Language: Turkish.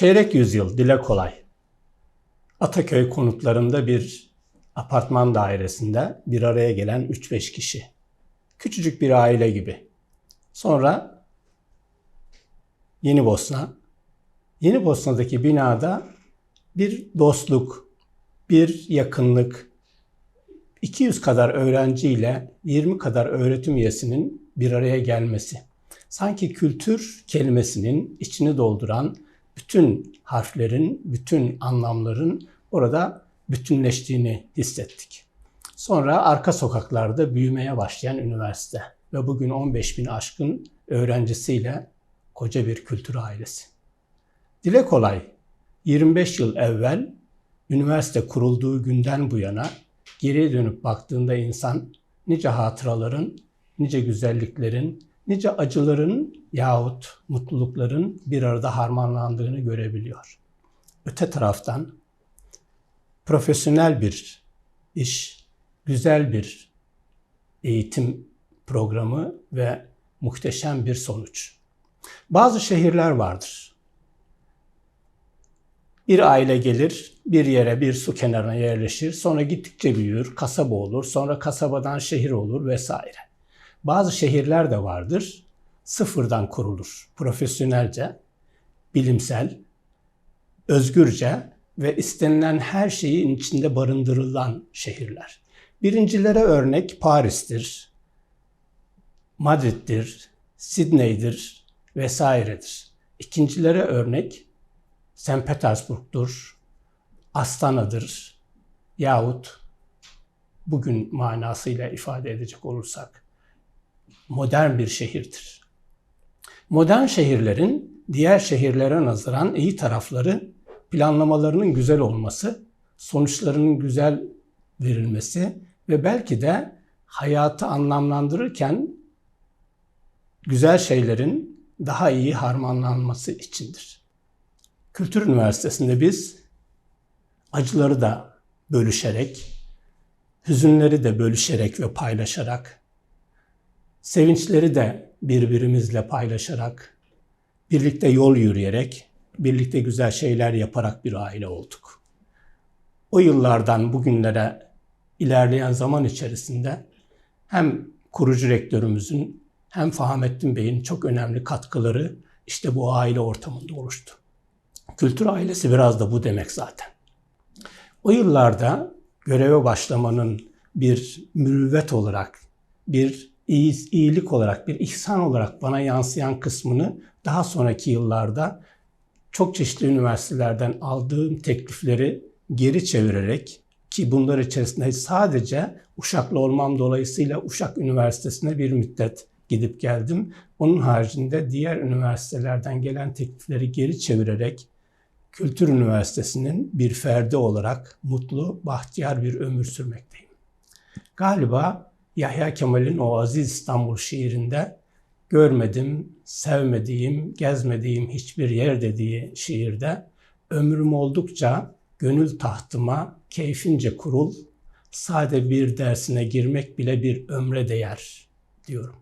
Çeyrek yüzyıl dile kolay. Ataköy konutlarında bir apartman dairesinde bir araya gelen 3-5 kişi. Küçücük bir aile gibi. Sonra Yeni Bosna. Yeni Bosna'daki binada bir dostluk, bir yakınlık, 200 kadar öğrenciyle 20 kadar öğretim üyesinin bir araya gelmesi. Sanki kültür kelimesinin içini dolduran bütün harflerin, bütün anlamların orada bütünleştiğini hissettik. Sonra arka sokaklarda büyümeye başlayan üniversite ve bugün 15 bin aşkın öğrencisiyle koca bir kültür ailesi. Dile kolay, 25 yıl evvel üniversite kurulduğu günden bu yana geriye dönüp baktığında insan nice hatıraların, nice güzelliklerin, nice acıların yahut mutlulukların bir arada harmanlandığını görebiliyor. Öte taraftan profesyonel bir iş, güzel bir eğitim programı ve muhteşem bir sonuç. Bazı şehirler vardır. Bir aile gelir, bir yere, bir su kenarına yerleşir, sonra gittikçe büyür, kasaba olur, sonra kasabadan şehir olur vesaire. Bazı şehirler de vardır, sıfırdan kurulur, profesyonelce, bilimsel, özgürce ve istenilen her şeyin içinde barındırılan şehirler. Birincilere örnek Paris'tir, Madrid'dir, Sidney'dir vesairedir. İkincilere örnek St. Petersburg'dur, Astana'dır yahut bugün manasıyla ifade edecek olursak modern bir şehirdir. Modern şehirlerin diğer şehirlere nazaran iyi tarafları planlamalarının güzel olması, sonuçlarının güzel verilmesi ve belki de hayatı anlamlandırırken güzel şeylerin daha iyi harmanlanması içindir. Kültür Üniversitesi'nde biz acıları da bölüşerek, hüzünleri de bölüşerek ve paylaşarak, sevinçleri de birbirimizle paylaşarak, birlikte yol yürüyerek, birlikte güzel şeyler yaparak bir aile olduk. O yıllardan bugünlere ilerleyen zaman içerisinde hem kurucu rektörümüzün hem Fahamettin Bey'in çok önemli katkıları işte bu aile ortamında oluştu. Kültür ailesi biraz da bu demek zaten. O yıllarda göreve başlamanın bir mürüvvet olarak, bir iyilik olarak, bir ihsan olarak bana yansıyan kısmını daha sonraki yıllarda çok çeşitli üniversitelerden aldığım teklifleri geri çevirerek ki bunlar içerisinde sadece Uşaklı olmam dolayısıyla Uşak Üniversitesi'ne bir müddet gidip geldim. Onun haricinde diğer üniversitelerden gelen teklifleri geri çevirerek Kültür Üniversitesi'nin bir ferdi olarak mutlu, bahtiyar bir ömür sürmekteyim. Galiba Yahya Kemal'in o aziz İstanbul şiirinde görmedim, sevmediğim, gezmediğim hiçbir yer dediği şiirde ömrüm oldukça gönül tahtıma keyfince kurul, sade bir dersine girmek bile bir ömre değer diyorum.